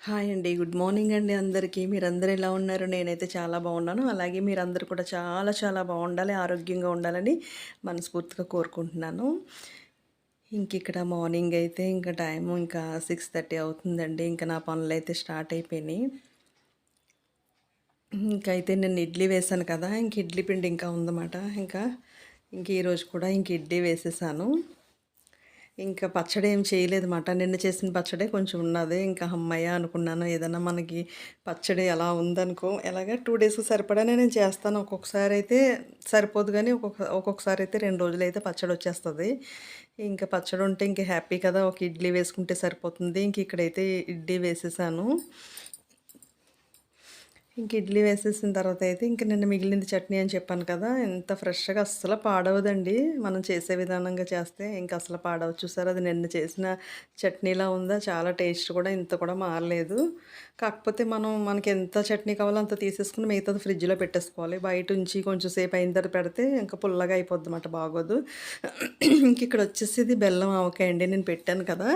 Hi అండి. Good morning అండి అందరికీ. మీరందరూ ఎలా ఉన్నారు? నేనైతే చాలా బాగున్నాను. అలాగే మీరందరూ కూడా చాలా చాలా బాగుండాలి, ఆరోగ్యంగా ఉండాలని మనస్ఫూర్తిగా కోరుకుంటున్నాను. ఇంకిక్కడ మార్నింగ్ అయితే ఇంకా టైం ఇంకా 6:30 అవుతుందండి. ఇంకా నా పనులైతే స్టార్ట్ అయిపోయినాయి. ఇంకైతే నేను ఇడ్లీ వేశాను కదా! ఇంక ఇడ్లీ పిండి ఇంకా ఉందన్నమాట. ఇంకా ఇంక ఈరోజు కూడా ఇంక ఇడ్లీ వేసేసాను. ఇంకా పచ్చడి ఏం చేయలేదన్నమాట. నిన్న చేసిన పచ్చడే కొంచెం ఉన్నది. ఇంకా అమ్మయ్య అనుకున్నాను. ఏదైనా మనకి పచ్చడి ఎలా ఉందనుకో ఎలాగ 2 డేస్‌కి సరిపడానే నేను చేస్తాను. ఒక్కొక్కసారి అయితే సరిపోదు కానీ ఒక్కొక్క ఒక్కొక్కసారి అయితే 2 రోజులైతే వచ్చేస్తుంది ఇంకా పచ్చడి ఉంటే ఇంక హ్యాపీ కదా! ఒక ఇడ్లీ వేసుకుంటే సరిపోతుంది. ఇంక ఇక్కడైతే ఇడ్లీ వేసేసాను. ఇంక ఇడ్లీ వేసేసిన తర్వాత అయితే ఇంక నిన్న మిగిలింది చట్నీ అని చెప్పాను కదా! ఎంత ఫ్రెష్‌గా అస్సలు పాడవదండి. మనం చేసే విధానంగా చేస్తే ఇంక అసలు పాడవ చూసారు అది నిన్న చేసిన చట్నీలా ఉందా? చాలా టేస్ట్ కూడా ఇంత కూడా మారలేదు. కాకపోతే మనం మనకి ఎంత చట్నీ కావాలో అంత తీసేసుకుని మిగతాది ఫ్రిడ్జ్‌లో పెట్టేసుకోవాలి. బయట ఉంచి కొంచెం సేపు అయిన తర్వాత పెడితే ఇంకా పుల్లగా అయిపోద్దన్నమాట బాగోదు. ఇంక ఇక్కడ వచ్చేసి ఇది బెల్లం ఆవకాయ అండి. నేను పెట్టాను కదా!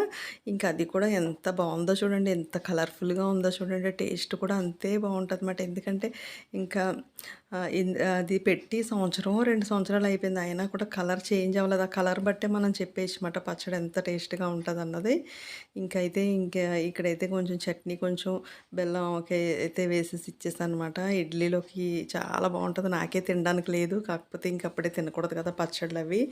ఇంకా అది కూడా ఎంత బాగుందో చూడండి. ఎంత కలర్‌ఫుల్‌గా ఉందో చూడండి. టేస్ట్ కూడా అంతే బాగుంటుంది అనమాట ఎందుకంటే ఇంకా అది పెట్టి సంవత్సరం, రెండు సంవత్సరాలు అయిపోయింది. అయినా కూడా కలర్ చేంజ్ అవ్వలేదు. ఆ కలర్ బట్టే మనం చెప్పేయచ్చమాట పచ్చడి ఎంత టేస్ట్‌గా ఉంటదన్నది. ఇంకైతే ఇంక ఇక్కడైతే కొంచెం చట్నీ, కొంచెం బెల్లం ఒకే అయితే వేసేసి ఇచ్చేసానమాట ఇడ్లీలోకి చాలా బాగుంటుంది నాకే తినడానికి లేదు. కాకపోతే ఇంక అప్పుడే తినకూడదు కదా! పచ్చళ్ళు అవి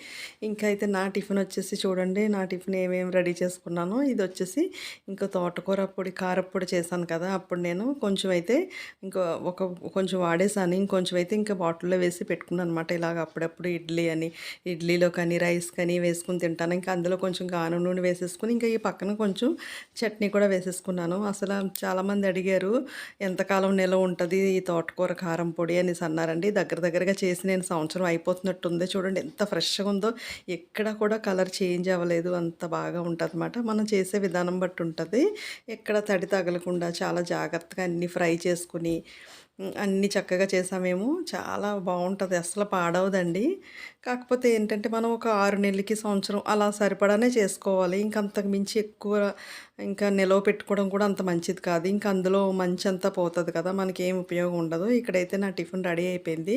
అయితే నా టిఫిన్ వచ్చేసి చూడండి. నా టిఫిన్ ఏమేమి రెడీ చేసుకున్నానో ఇదొచ్చేసి ఇంకా తోటకూర పొడి, కారప్పొడి చేశాను కదా! అప్పుడు నేను కొంచెం అయితే ఇంకో ఒక కొంచెం వాడేసాను. ఇంకొంచెం అయితే ఇంకా బాటిల్‌లో వేసి పెట్టుకున్నాను అనమాట ఇలాగ అప్పుడప్పుడు ఇడ్లీ అని, ఇడ్లీలో కానీ, రైస్ కానీ వేసుకొని తింటాను. ఇంకా అందులో కొంచెం గానం నూనె వేసేసుకుని ఇంకా ఈ పక్కన కొంచెం చట్నీ కూడా వేసేసుకున్నాను. అసలు చాలామంది అడిగారు, ఎంతకాలం నిలవ ఉంటుంది ఈ తోటకూర కారం పొడి అనేసి అన్నారండి. దగ్గర దగ్గరగా చేసి నేను సంవత్సరం అయిపోతున్నట్టుంది. చూడండి ఎంత ఫ్రెష్‌గా ఉందో. ఎక్కడ కూడా కలర్ చేంజ్ అవ్వలేదు. అంత బాగా ఉంటదన్నమాట. మనం చేసే విధానం బట్టి ఉంటుంది ఎక్కడ తడి తగలకుండా చాలా జాగ్రత్తగా అన్నీ ఫ్రై చేసుకొని అన్నీ చక్కగా చేసామేమో చాలా బాగుంటుంది అసలు పాడవదండి. కాకపోతే ఏంటంటే మనం ఒక ఆరు నెలలకి, సంవత్సరం అలా సరిపడానే చేసుకోవాలి. ఇంక అంతకు మించి ఎక్కువ ఇంకా నిలవ పెట్టుకోవడం కూడా అంత మంచిది కాదు. ఇంక అందులో మంచి అంతా పోతుంది కదా! మనకి ఏం ఉపయోగం ఉండదు. ఇక్కడైతే నా టిఫిన్ రెడీ అయిపోయింది.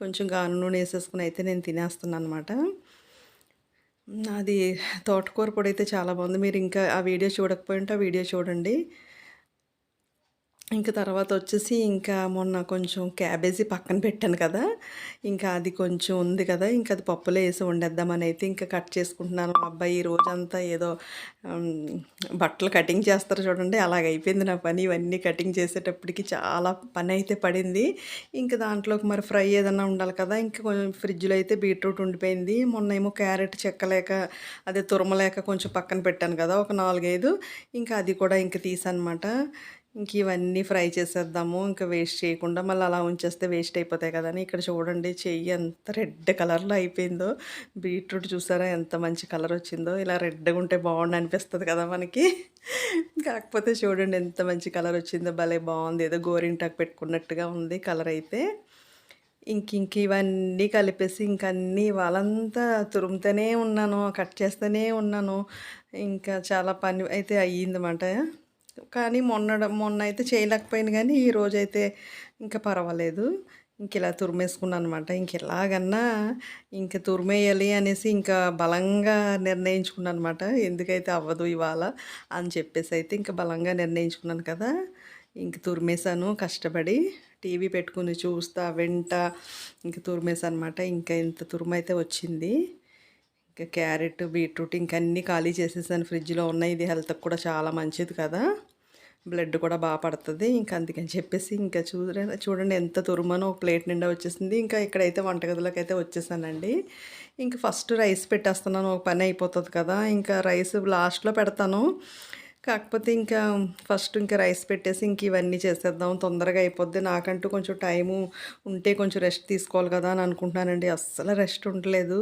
కొంచెం గాను నూనె వేసేసుకుని అయితే నేను తినేస్తున్నానన్నమాట. అది తోటకూర పొడైతే చాలా బాగుంది మీరు ఇంకా ఆ వీడియో చూడకపోయింటే ఆ వీడియో చూడండి. ఇంకా తర్వాత వచ్చేసి ఇంకా మొన్న కొంచెం క్యాబేజీ పక్కన పెట్టాను కదా! ఇంకా అది కొంచెం ఉంది కదా! ఇంకా అది పప్పులో వేసి వండేద్దామని అయితే ఇంకా కట్ చేసుకుంటున్నాను. అబ్బాయి ఈ రోజంతా ఏదో బట్టలు కటింగ్ చేస్తారు చూడండి అలాగైపోయింది నా పని. ఇవన్నీ కటింగ్ చేసేటప్పటికి చాలా పని అయితే పడింది. ఇంక దాంట్లోకి మరి ఫ్రై ఏదన్నా ఉండాలి కదా! ఇంకా కొంచెం ఫ్రిడ్జ్‌లో అయితే బీట్రూట్ ఉండిపోయింది. మొన్న ఏమో క్యారెట్ చెక్కలేక అదే తురమలేక కొంచెం పక్కన పెట్టాను కదా! ఒక 4, 5 ఇంకా అది కూడా ఇంక తీసానమాట ఇంక ఇవన్నీ ఫ్రై చేసేద్దాము. ఇంక వేస్ట్ చేయకుండా మళ్ళీ అలా ఉంచేస్తే వేస్ట్ అయిపోతాయి కదా! అని ఇక్కడ చూడండి చెయ్యి ఎంత రెడ్ కలర్‌లో అయిపోయిందో. బీట్రూట్ చూసారా ఎంత మంచి కలర్ వచ్చిందో. ఇలా రెడ్‌గా ఉంటే బాగుండు అనిపిస్తుంది కదా మనకి. కాకపోతే చూడండి ఎంత మంచి కలర్ వచ్చిందో. భలే బాగుంది ఏదో గోరింటాకు పెట్టుకున్నట్టుగా ఉంది కలర్ అయితే. ఇంక ఇంక ఇవన్నీ కలిపేసి ఇంక అన్నీ వాళ్ళంతా తురుముతూనే ఉన్నాను. కట్ చేస్తూనే ఉన్నాను. ఇంకా చాలా పని అయితే అయ్యిందన్నమాట. కానీ మొన్నడ మొన్న అయితే చేయలేకపోయాను గానీ, ఈరోజైతే ఇంకా పర్వాలేదు. ఇంక ఇలా తురిమేసుకున్నానన్నమాట. ఇంక ఎలాగన్నా ఇంక తురిమేయాలి అనేసి ఇంకా బలంగా నిర్ణయించుకున్నాను అనమాట ఎందుకైతే అవ్వదు ఇవాళ అని చెప్పేసి అయితే ఇంకా బలంగా నిర్ణయించుకున్నాను కదా! ఇంక తురిమేశాను కష్టపడి. టీవీ పెట్టుకుని చూస్తా, వింటా ఇంక తురిమేసానన్నమాట. ఇంకా ఇంత తురుమైతే వచ్చింది. ఇంకా క్యారెట్, బీట్రూట్ ఇంక అన్నీ ఖాళీ చేసేసాను ఫ్రిడ్జ్‌లో ఉన్నాయి. ఇది హెల్త్‌కి కూడా చాలా మంచిది కదా! బ్లడ్ కూడా బాగా పడుతుంది ఇంకా అందుకని చెప్పేసి ఇంకా చూడ చూడండి ఎంత తురుమనో ఒక ప్లేట్ నిండా వచ్చేసింది. ఇంకా ఇక్కడైతే వంటగదిలోకైతే వచ్చేసానండి. ఇంకా ఫస్ట్ రైస్ పెట్టేస్తున్నాను. ఒక పని అయిపోతుంది కదా! ఇంకా రైస్ లాస్ట్‌లో పెడతాను. కాకపోతే ఇంకా ఫస్ట్ ఇంకా రైస్ పెట్టేసి ఇంక ఇవన్నీ చేసేద్దాం. తొందరగా అయిపోద్ది. నాకంటూ కొంచెం టైము ఉంటే కొంచెం రెస్ట్ తీసుకోవాలి కదా! అని అనుకుంటున్నానండి. అస్సలు రెస్ట్ ఉండలేదు.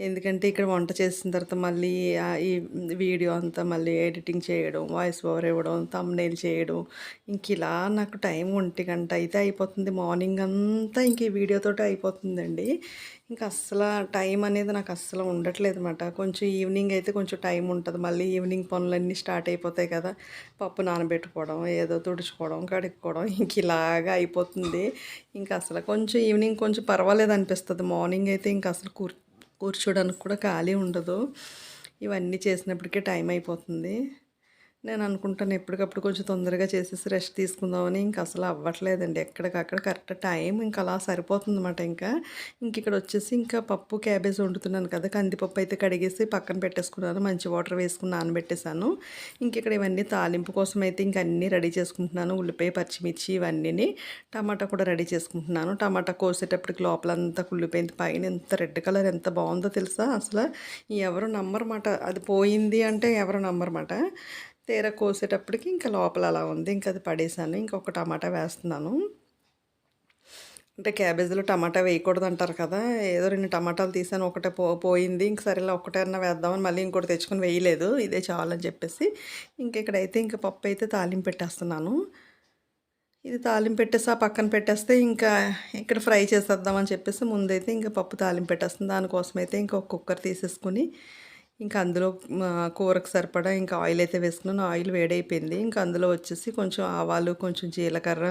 ఎందుకంటే ఇక్కడ వంట చేసిన తర్వాత మళ్ళీ ఈ వీడియో అంతా మళ్ళీ ఎడిటింగ్ చేయడం వాయిస్ ఓవర్ ఇవ్వడం తమ్నేల్ చేయడం ఇంక ఇలా నాకు టైం ఒంటి గంట అయితే అయిపోతుంది మార్నింగ్ అంతా ఇంక ఈ వీడియోతోటి అయిపోతుందండి ఇంకా అస్సలు టైం అనేది నాకు అస్సలు ఉండట్లేదు అనమాట కొంచెం ఈవినింగ్ అయితే కొంచెం టైం ఉంటుంది. మళ్ళీ ఈవినింగ్ పనులన్నీ స్టార్ట్ అయిపోతాయి కదా. పప్పు నానబెట్టుకోవడం ఏదో తుడుచుకోవడం కడుక్కోవడం ఇంక ఇలాగా అయిపోతుంది. ఇంకా అసలు కొంచెం ఈవినింగ్ కొంచెం పర్వాలేదు అనిపిస్తుంది. మార్నింగ్ అయితే ఇంకా అసలు కూర్ కూర్చోడానికి కూడా ఖాళీ ఉండదు. ఇవన్నీ చేసినప్పటికీ టైం అయిపోతుంది. నేను అనుకుంటాను ఎప్పటికప్పుడు కొంచెం తొందరగా చేసేసి రెస్ట్ తీసుకుందామని. ఇంకా అసలు అవ్వట్లేదండి. ఎక్కడికక్కడ కరెక్ట్ టైం ఇంకా అలా సరిపోతుంది అనమాట ఇంకా. ఇంక ఇక్కడ వచ్చేసి ఇంకా పప్పు క్యాబేజ్ వండుతున్నాను కదా. కందిపప్పు అయితే కడిగేసి పక్కన పెట్టేసుకున్నాను. మంచి వాటర్ వేసుకుని నానబెట్టేశాను. ఇంక ఇక్కడ ఇవన్నీ తాలింపు కోసం అయితే ఇంక అన్నీ రెడీ చేసుకుంటున్నాను. ఉల్లిపాయ పచ్చిమిర్చి ఇవన్నీ టమాటా కూడా రెడీ చేసుకుంటున్నాను. టమాటా కోసేటప్పటికి లోపలంతా కుళ్ళిపోయింది. పైన ఎంత రెడ్ కలర్ ఎంత బాగుందో తెలుసా? అసలు ఎవరు నమ్మరమాట అది పోయింది అంటే ఎవరు నమ్మరమాట తీర కోసేటప్పటికి ఇంకా లోపల అలా ఉంది. ఇంకా అది పడేసాను. ఇంకొక టమాటా వేస్తున్నాను. అంటే క్యాబేజీలో టమాటా వేయకూడదు అంటారు కదా. ఏదో రెండు టమాటాలు తీసాను. ఒకటే పో పోయింది. ఇంక సరేలా ఒకటైనా వేద్దామని మళ్ళీ ఇంకోటి తెచ్చుకొని వేయలేదు. ఇదే చాలని చెప్పేసి ఇంక ఇక్కడైతే ఇంకా పప్పు అయితే తాలింపు పెట్టేస్తున్నాను. ఇది తాలింపు పెట్టేసి ఆ పక్కన పెట్టేస్తే ఇంకా ఇక్కడ ఫ్రై చేసేద్దామని చెప్పేసి ముందైతే ఇంకా పప్పు తాలింపు పెట్టేస్తుంది దానికోసమైతే ఇంకొక కుక్కర్ తీసేసుకుని ఇంకా అందులో కూరకు సరిపడా ఇంకా ఆయిల్ అయితే వేసుకున్నాను. ఆయిల్ వేడైపోయింది. ఇంకా అందులో వచ్చేసి కొంచెం ఆవాలు కొంచెం జీలకర్ర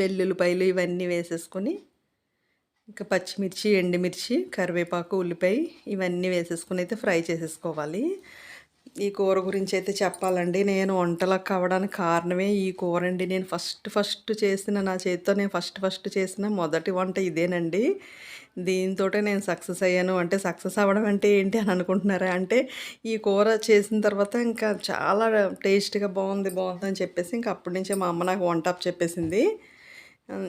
వెల్లుల్లిపాయలు ఇవన్నీ వేసేసుకొని ఇంకా పచ్చిమిర్చి ఎండుమిర్చి కరివేపాకు ఉల్లిపాయ ఇవన్నీ వేసేసుకుని అయితే ఫ్రై చేసేసుకోవాలి. ఈ కూర గురించి అయితే చెప్పాలండి. నేను వంటలకు కావడానికి కారణమే ఈ కూర అండి నేను ఫస్ట్ ఫస్ట్ చేసిన నా చేతితో నేను ఫస్ట్ ఫస్ట్ చేసిన మొదటి వంట ఇదేనండి. దీంతో నేను సక్సెస్ అయ్యాను. అంటే సక్సెస్ అవ్వడం అంటే ఏంటి అని అనుకుంటున్నారా? అంటే ఈ కూర చేసిన తర్వాత ఇంకా చాలా టేస్ట్గా బాగుంది బాగుంది అని చెప్పేసి ఇంకా అప్పటి నుంచే మా అమ్మ నాకు వంట చెప్పేసింది.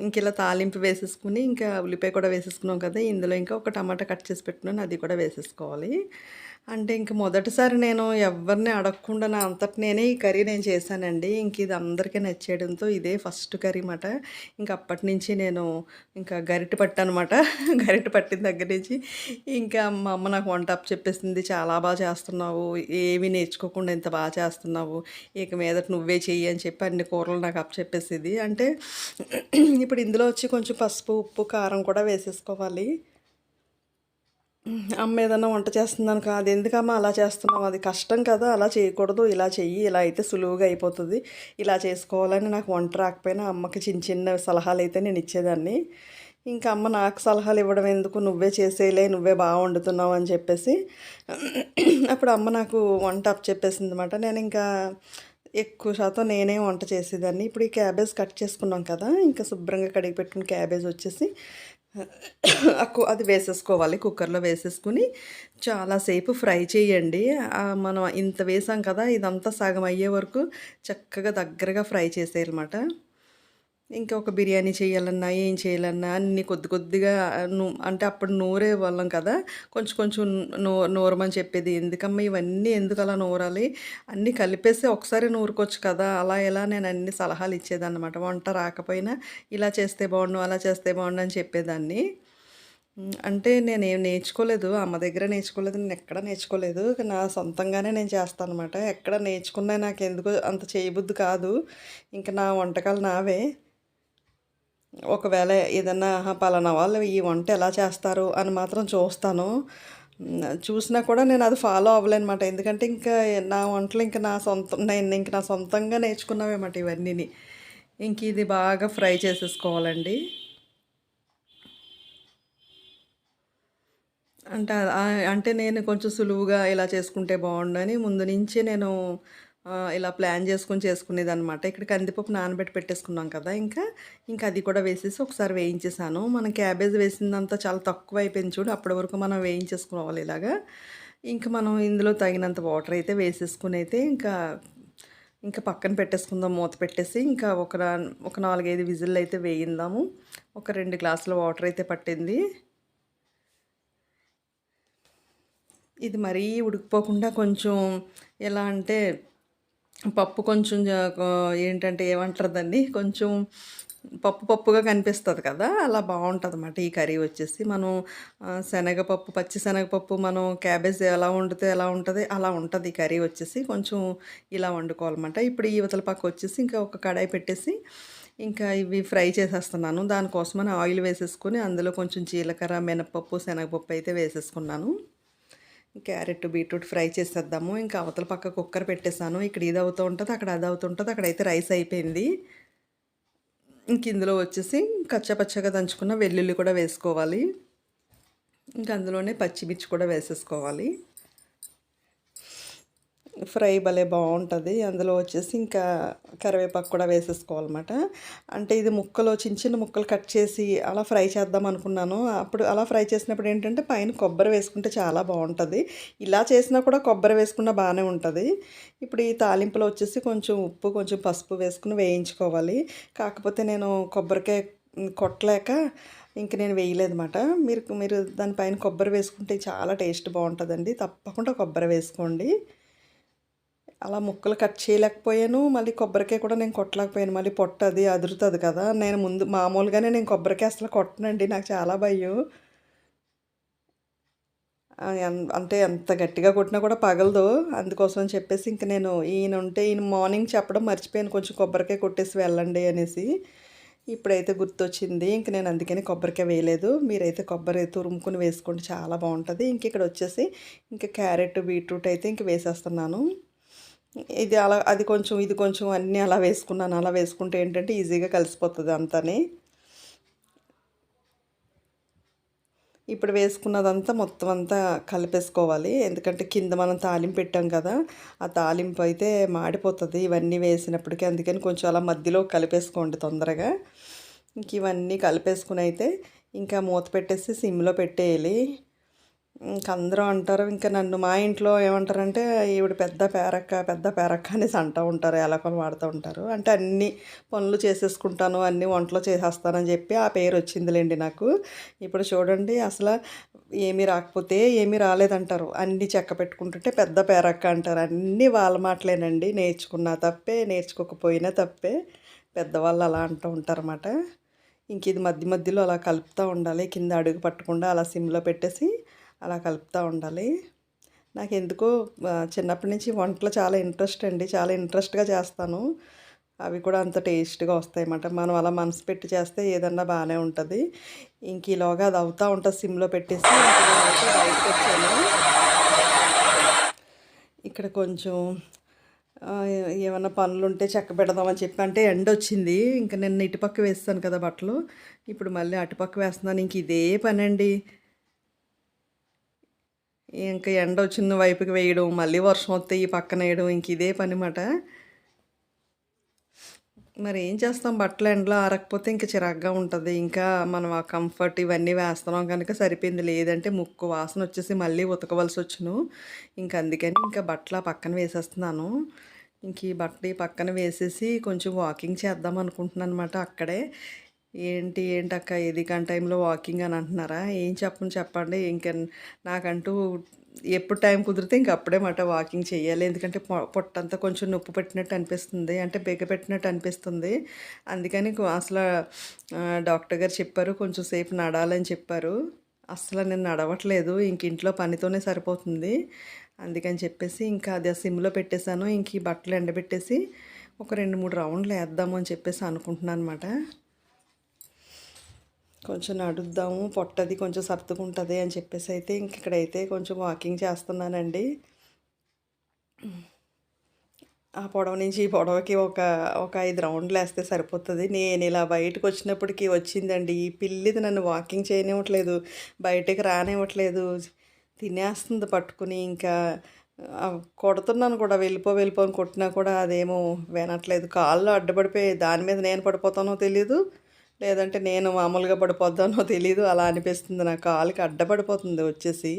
ఇంక ఇలా తాలింపు వేసేసుకుని ఇంకా ఉల్లిపాయ కూడా వేసేసుకున్నాం కదా ఇందులో ఇంకా ఒక టమాటా కట్ చేసి పెట్టుకున్నాను అది కూడా వేసేసుకోవాలి. అంటే ఇంక మొదటిసారి నేను ఎవరిని అడగకుండా నా అంతటి నేనే ఈ కర్రీ నేను చేశానండి. ఇంక ఇది అందరికీ నచ్చేయడంతో ఇదే ఫస్ట్ కర్రీ మాట. ఇంక అప్పటి నుంచి నేను ఇంకా గరిటె పట్టనమాట గరిట పట్టిన దగ్గర నుంచి ఇంకా మా అమ్మ నాకు వంట అప్ చెప్పేసింది చాలా బాగా చేస్తున్నావు ఏమీ నేర్చుకోకుండా ఇంత బాగా చేస్తున్నావు ఇక మీద నువ్వే చెయ్యి అని చెప్పి అన్ని కూరలు నాకు అప్ చెప్పేసింది. అంటే ఇప్పుడు ఇందులో వచ్చి కొంచెం పసుపు ఉప్పు కారం కూడా వేసేసుకోవాలి. అమ్మ ఏదన్నా వంట చేస్తుందని కాదు ఎందుకమ్మా అలా చేస్తున్నావు? అది కష్టం కదా అలా చేయకూడదు. ఇలా చెయ్యి ఇలా అయితే సులువుగా అయిపోతుంది. ఇలా చేసుకోవాలని నాకు వంట రాకపోయినా అమ్మకి చిన్న చిన్న సలహాలు అయితే నేను ఇచ్చేదాన్ని. ఇంకా అమ్మ నాకు సలహాలు ఇవ్వడం ఎందుకు? నువ్వే చేసేలే నువ్వే బాగా వండుతున్నావు అని చెప్పేసి అప్పుడు అమ్మ నాకు వంట అప్ చెప్పేసింది అనమాట నేను ఇంకా ఎక్కువ శాతం నేనే వంట చేసేదాన్ని. ఇప్పుడు ఈ క్యాబేజ్ కట్ చేసుకున్నాం కదా ఇంకా శుభ్రంగా కడిగి పెట్టుకుని క్యాబేజ్ వచ్చేసి అది వేసేసుకోవాలి కుక్కర్లో వేసేసుకుని చాలాసేపు ఫ్రై చేయండి. మనం ఇంత వేసాం కదా ఇదంతా సగం అయ్యే వరకు చక్కగా దగ్గరగా ఫ్రై చేసేయాలన్నమాట. ఇంకా ఒక బిర్యానీ చేయాలన్నా ఏం చేయాలన్నా అన్ని కొద్ది కొద్దిగా అంటే అప్పుడు నూరే వాళ్ళం కదా. కొంచెం కొంచెం నూ నూరమని చెప్పేది. ఎందుకమ్మా ఇవన్నీ ఎందుకు అలా నూరాలి? అన్నీ కలిపేసి ఒకసారి నూరుకోవచ్చు కదా. అలా ఎలా నేను అన్ని సలహాలు ఇచ్చేదన్నమాట. వంట రాకపోయినా ఇలా చేస్తే బాగుండు అలా చేస్తే బాగుండు అని చెప్పేదాన్ని. అంటే నేను ఏం నేర్చుకోలేదు. అమ్మ దగ్గర నేర్చుకోలేదు. నేను ఎక్కడ నేర్చుకోలేదు. నా సొంతంగానే నేను చేస్తాను అనమాట ఎక్కడ నేర్చుకున్నా నాకు ఎందుకు అంత చేయబుద్ధి కాదు. ఇంకా నా వంటకాలు నావే. ఒకవేళ ఏదన్నా పలానా వాళ్ళు ఈ వంట ఎలా చేస్తారు? అని మాత్రం చూస్తాను. చూసినా కూడా నేను అది ఫాలో అవ్వలేనమాట. ఎందుకంటే ఇంకా నా వంటలు ఇంకా నా సొంతం నేను ఇంక నా సొంతంగా నేర్చుకున్నావేమాట ఇవన్నీని. ఇంక ఇది బాగా ఫ్రై చేసేసుకోవాలండి. అంటే అంటే నేను కొంచెం సులువుగా ఇలా చేసుకుంటే బాగుండని ముందు నుంచి నేను ఇలా ప్లాన్ చేసుకొని చేసుకునేదనమాట ఇక్కడ కందిపప్పు నానబెట్టి పెట్టేసుకున్నాం కదా ఇంకా ఇంకా అది కూడా వేసేసి ఒకసారి వేయించేసాను. మనం క్యాబేజ్ వేసిందంతా చాలా తక్కువ అయిపోయింది చూడు అప్పటి వరకు మనం వేయించేసుకోవాలి ఇలాగా. ఇంకా మనం ఇందులో తగినంత వాటర్ అయితే వేసేసుకుని అయితే ఇంకా ఇంకా పక్కన పెట్టేసుకుందాం మూత పెట్టేసి ఇంకా ఒక ఒక నాలుగైదు విజిల్ అయితే వేయిందాము. ఒక రెండు గ్లాసుల వాటర్ అయితే పట్టింది. ఇది మరీ ఉడికిపోకుండా కొంచెం ఎలా అంటే పప్పు కొంచెం ఏంటంటే ఏమంటారు దాన్ని? కొంచెం పప్పు పప్పుగా కనిపిస్తుంది కదా అలా బాగుంటుంది అన్నమాట ఈ కర్రీ వచ్చేసి మనం శనగపప్పు పచ్చి శనగపప్పు మనం క్యాబేజ్ ఎలా వండితే ఎలా ఉంటుంది అలా ఉంటుంది ఈ కర్రీ వచ్చేసి. కొంచెం ఇలా వండుకోవాలన్నమాట. ఇప్పుడు ఈ ఇవతల పక్క వచ్చేసి ఇంకా ఒక కడాయి పెట్టేసి ఇంకా ఇవి ఫ్రై చేసేస్తున్నాను. దానికోసమని ఆయిల్ వేసేసుకొని అందులో కొంచెం జీలకర్ర మినపప్పు శనగపప్పు అయితే వేసేసుకున్నాను. క్యారెట్ బీట్రూట్ ఫ్రై చేసేద్దాము. ఇంకా అవతల పక్క కుక్కర్ పెట్టేశాను. ఇక్కడ ఇది అవుతూ ఉంటుంది అక్కడ అది అవుతుంటుంది అక్కడైతే రైస్ అయిపోయింది. ఇంక ఇందులో వచ్చేసి కచ్చపచ్చగా దంచుకున్న వెల్లుల్లి కూడా వేసుకోవాలి. ఇంకా అందులోనే పచ్చిమిర్చి కూడా వేసేసుకోవాలి. ఫ్రై భలే బాగుంటుంది. అందులో వచ్చేసి ఇంకా కరివేపాకు కూడా వేసేసుకోవాలన్నమాట. అంటే ఇది ముక్కలు చిన్న చిన్న ముక్కలు కట్ చేసి అలా ఫ్రై చేద్దాం అనుకున్నాను. అప్పుడు అలా ఫ్రై చేసినప్పుడు ఏంటంటే పైన కొబ్బరి వేసుకుంటే చాలా బాగుంటుంది. ఇలా చేసినా కూడా కొబ్బరి వేసుకున్నా బాగానే ఉంటుంది. ఇప్పుడు ఈ తాలింపులో వచ్చేసి కొంచెం ఉప్పు కొంచెం పసుపు వేసుకుని వేయించుకోవాలి. కాకపోతే నేను కొబ్బరికాయ కొట్టలేక ఇంక నేను వేయలేదన్నమాట. మీరు మీరు దానిపైన కొబ్బరి వేసుకుంటే చాలా టేస్ట్ బాగుంటుందండి. తప్పకుండా కొబ్బరి వేసుకోండి. అలా ముక్కలు కట్ చేయలేకపోయాను. మళ్ళీ కొబ్బరికాయ కూడా నేను కొట్టలేకపోయాను. మళ్ళీ పొట్ట అది అదురుతుంది కదా. నేను ముందు మామూలుగానే నేను కొబ్బరికాయ అసలు కొట్టనండి. నాకు చాలా భయం. అంటే ఎంత గట్టిగా కొట్టినా కూడా పగలదు. అందుకోసం అని చెప్పేసి ఇంక నేను ఈయన ఉంటే ఈయన మార్నింగ్ చెప్పడం మర్చిపోయాను. కొంచెం కొబ్బరికాయ కొట్టేసి వెళ్ళండి అనేసి. ఇప్పుడైతే గుర్తొచ్చింది. ఇంక నేను అందుకని కొబ్బరికాయ వేయలేదు. మీరైతే కొబ్బరి తురుముకుని వేసుకోండి. చాలా బాగుంటుంది. ఇంక ఇక్కడ వచ్చేసి ఇంకా క్యారెట్ బీట్రూట్ అయితే ఇంక వేసేస్తున్నాను. ఇది అలా అది కొంచెం ఇది కొంచెం అన్నీ అలా వేసుకున్నాను. అలా వేసుకుంటే ఏంటంటే ఈజీగా కలిసిపోతుంది అంతని. ఇప్పుడు వేసుకున్నదంతా మొత్తం అంతా కలిపేసుకోవాలి. ఎందుకంటే కింద మనం తాలింపు పెట్టాం కదా ఆ తాలింపు అయితే మాడిపోతుంది. ఇవన్నీ వేసినప్పటికీ అందుకని కొంచెం అలా మధ్యలో కలిపేసుకోండి తొందరగా. ఇంక ఇవన్నీ కలిపేసుకుని అయితే ఇంకా మూత పెట్టేసి సిమ్లో పెట్టేయాలి. ఇంక అందరూ అంటారు ఇంకా నన్ను మా ఇంట్లో ఏమంటారంటే ఈవిడ పెద్ద పేరక్క పెద్ద పేరక్క అనేసి అంటూ ఉంటారు ఎలకలు వాడుతూ ఉంటారు. అంటే అన్ని పనులు చేసేసుకుంటాను అన్ని వంటలు చేసేస్తానని చెప్పి ఆ పేరు వచ్చిందిలేండి నాకు. ఇప్పుడు చూడండి అసలు ఏమీ రాకపోతే ఏమీ రాలేదంటారు. అన్నీ చెక్క పెట్టుకుంటుంటే పెద్ద పేరక్క అంటారు. అన్నీ వాళ్ళ మాటలేనండి. నేర్చుకున్నా తప్పే నేర్చుకోకపోయినా తప్పే. పెద్దవాళ్ళు అలా అంటూ ఉంటారన్నమాట. ఇంక ఇది మధ్య మధ్యలో అలా కలుపుతూ ఉండాలి కింద అడుగు పట్టకుండా అలా సిమ్లో పెట్టేసి అలా కలుపుతూ ఉండాలి. నాకు ఎందుకో చిన్నప్పటి నుంచి వంటలు చాలా ఇంట్రెస్ట్ అండి. చాలా ఇంట్రెస్ట్గా చేస్తాను. అవి కూడా అంత టేస్ట్గా వస్తాయి అన్నమాట. మనం అలా మనసు పెట్టి చేస్తే ఏదన్నా బాగానే ఉంటుంది. ఇంక ఈలోగా అది అవుతూ ఉంటుంది సిమ్లో పెట్టేసి బయటకు వచ్చాను ఇక్కడ కొంచెం ఏమైనా ఏమన్నా పనులు ఉంటే చెక్క పెడదామని చెప్పి అంటే ఎండ వచ్చింది ఇంకా నిన్న ఇటుపక్క వేస్తాను కదా బట్టలు. ఇప్పుడు మళ్ళీ అటుపక్క వేస్తున్నాను. ఇంక ఇదే పని అండి ఇంకా ఎండ వచ్చిన వైపుకి వేయడం మళ్ళీ వర్షం వస్తే ఈ పక్కన వేయడం ఇంక ఇదే పని మాట మరి ఏం చేస్తాం? బట్టలు ఎండలో ఆరకపోతే ఇంకా చిరాగ్గా ఉంటుంది. ఇంకా మనం ఆ కంఫర్ట్ ఇవన్నీ వేస్తున్నాం కనుక సరిపోయింది. లేదంటే ముక్కు వాసన వచ్చేసి మళ్ళీ ఉతకవలసి వచ్చును. ఇంకా అందుకని ఇంకా బట్టలు ఆ పక్కన వేసేస్తున్నాను. ఇంక ఈ బట్టలు పక్కన వేసేసి కొంచెం వాకింగ్ చేద్దాం అనుకుంటున్నాను అనమాట అక్కడే. ఏంటి ఏంటి అక్క ఇది కాని టైంలో వాకింగ్ అని అంటున్నారా? ఏం చెప్పను చెప్పండి. ఇంకా నాకంటూ ఎప్పుడు టైం కుదిరితే ఇంక అప్పుడే మాట వాకింగ్ చేయాలి ఎందుకంటే పొట్టంతా కొంచెం నొప్పి పెట్టినట్టు అనిపిస్తుంది. అంటే బెగ పెట్టినట్టు అనిపిస్తుంది. అందుకని అసలు డాక్టర్ గారు చెప్పారు కొంచెం సేపు నడాలని చెప్పారు. అసలు నేను నడవట్లేదు. ఇంక ఇంట్లో పనితోనే సరిపోతుంది. అందుకని చెప్పేసి ఇంకా అది ఆ సిమ్లో పెట్టేశాను. ఇంక ఈ బట్టలు ఎండబెట్టేసి ఒక రెండు మూడు రౌండ్లు వేద్దాము అని చెప్పేసి అనుకుంటున్నాను అనమాట కొంచెం నడుద్దాము పొట్టది కొంచెం సర్దుకుంటుంది అని చెప్పేసి అయితే ఇంక ఇక్కడైతే కొంచెం వాకింగ్ చేస్తున్నానండి. ఆ పొడవ నుంచి ఈ పొడవకి ఒక ఒక ఐదు రౌండ్లు వేస్తే సరిపోతుంది. నేను ఇలా బయటకు వచ్చినప్పటికి వచ్చిందండి. ఈ పిల్లిది నన్ను వాకింగ్ చేయనివ్వట్లేదు బయటకు రానివ్వట్లేదు. తినేస్తుంది పట్టుకుని ఇంకా కొడుతున్నాను కూడా వెళ్ళిపో వెళ్ళిపో అని కొట్టినా కూడా అదేమో వినట్లేదు. కాళ్ళు అడ్డుపడిపోయి దాని మీద నేను పడిపోతానో తెలీదు. లేదంటే నేను మామూలుగా పడిపోద్దానో తెలీదు అలా అనిపిస్తుంది. నా కాలుకి అడ్డపడిపోతుంది వచ్చేసి.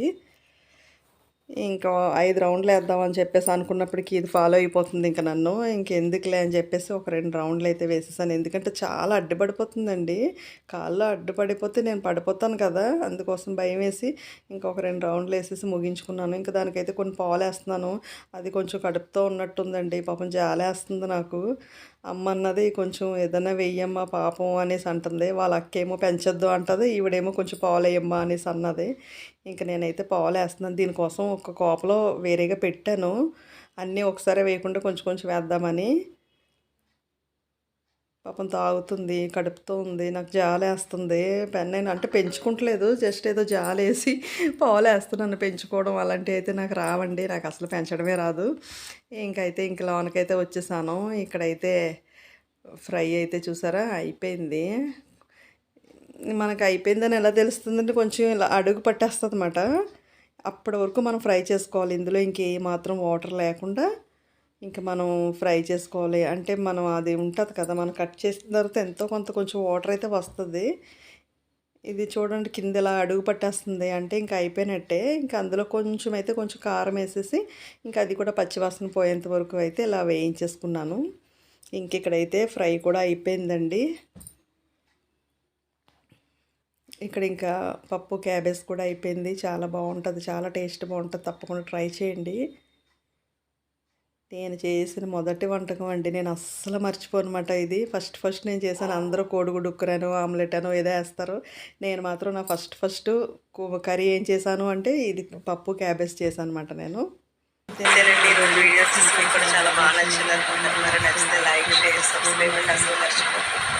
ఇంకా ఐదు రౌండ్లు వేద్దామని చెప్పేసి అనుకున్నప్పటికీ ఇది ఫాలో అయిపోతుంది ఇంకా నన్ను. ఇంకెందుకులే అని చెప్పేసి ఒక రెండు రౌండ్లు అయితే వేసేసాను. ఎందుకంటే చాలా అడ్డుపడిపోతుందండి. కాళ్ళు అడ్డుపడిపోతే నేను పడిపోతాను కదా అందుకోసం భయం వేసి ఇంకొక రెండు రౌండ్లు వేసేసి ముగించుకున్నాను. ఇంకా దానికైతే కొన్ని పాలు వేస్తున్నాను. అది కొంచెం కడుపుతో ఉన్నట్టుందండి. పాపం జాలేస్తుంది నాకు. అమ్మ అన్నది కొంచెం ఏదైనా వెయ్యమ్మా పాపం అనేసి అంటుంది. వాళ్ళ అక్కేమో పెంచొద్దు అంటది ఈవిడేమో కొంచెం పాలు వేయమ్మా అనేసి అన్నది. ఇంక నేనైతే పాలు వేస్తున్నాను దీనికోసం ఒక కోపలో వేరేగా పెట్టాను. అన్నీ ఒకసారి వేయకుండా కొంచెం కొంచెం వేద్దామని. పాపం తాగుతుంది కడుపుతో ఉంది నాకు జాలేస్తుంది పెన్ నేను అంటే పెంచుకుంటలేదు జస్ట్ ఏదో జాలేసి పాలు పెంచుకోవడం అలాంటివి అయితే నాకు రావండి నాకు అసలు పెంచడమే రాదు. ఇంకైతే ఇంక లోనకైతే వచ్చేసాను ఇక్కడైతే ఫ్రై అయితే చూసారా అయిపోయింది. మనకు అయిపోయిందని ఎలా తెలుస్తుందంటే కొంచెం ఇలా అడుగు పట్టేస్తుంది అన్నమాట అప్పటి వరకు మనం ఫ్రై చేసుకోవాలి ఇందులో ఇంకే మాత్రం వాటర్ లేకుండా ఇంకా మనం ఫ్రై చేసుకోవాలి. అంటే మనం అది ఉంటుంది కదా మనం కట్ చేసిన తర్వాత ఎంతో కొంత కొంచెం వాటర్ అయితే వస్తుంది. ఇది చూడండి కింద ఇలా అడుగు పట్టేస్తుంది. అంటే ఇంకా అయిపోయినట్టే. ఇంకా అందులో కొంచెం అయితే కొంచెం కారం వేసేసి ఇంకా అది కూడా పచ్చివాసన పోయేంత వరకు అయితే ఇలా వేయించేసుకున్నాను. ఇంక ఇక్కడైతే ఫ్రై కూడా అయిపోయిందండి. ఇక్కడ ఇంకా పప్పు క్యాబేజ్ కూడా అయిపోయింది. చాలా బాగుంటుంది. చాలా టేస్ట్ బాగుంటుంది. తప్పకుండా ట్రై చేయండి. నేను చేసిన మొదటి వంటకం అండి. నేను అస్సలు మర్చిపోనమాట ఇది. ఫస్ట్ ఫస్ట్ నేను చేశాను అందరూ కోడిగుడ్డు ఉక్కరనో ఆమ్లెట్ అనో ఏదో వేస్తారు. నేను మాత్రం నా ఫస్ట్ ఫస్ట్ కర్రీ ఏం చేశాను అంటే ఇది పప్పు క్యాబేజ్ చేశాను అనమాట నేను. అంతేనండి. ఈరోజు వీడియోస్ కూడా చాలా బాగా నచ్చింది అనుకుంటున్నారు. నచ్చితే లైక్ షేర్ సబ్స్క్రైబ్ అసలు మర్చిపోతుంది